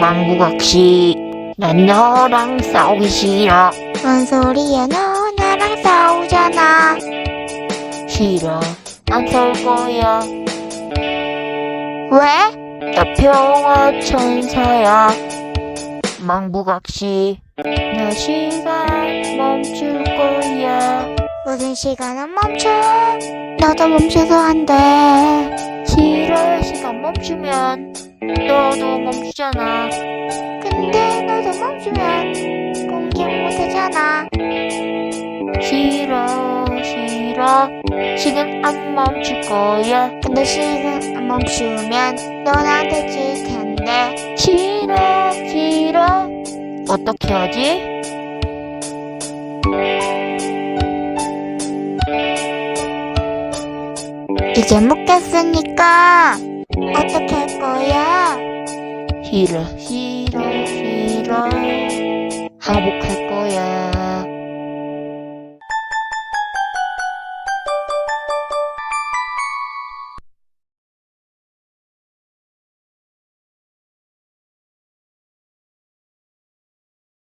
망부각시 난 너랑 싸우기 싫어. 뭔 소리야 너 나랑 싸우잖아. 싫어. 안 싸울 거야. 왜? 나 평화 천사야. 망부각시 나 시간 멈출 거야. 무슨 시간은 멈춰? 나도 멈춰도 안돼. 싫어 시간 멈추면 너도 멈추잖아 못하잖아 싫어 싫어. 시간 안 멈출 거야. 근데 시간 안 멈추면 너 나한테 질 텐데. 싫어 싫어. 어떻게 하지? 이제 묻겠으니까 어떻게 할 거야? 싫어 싫어 싫어. 거야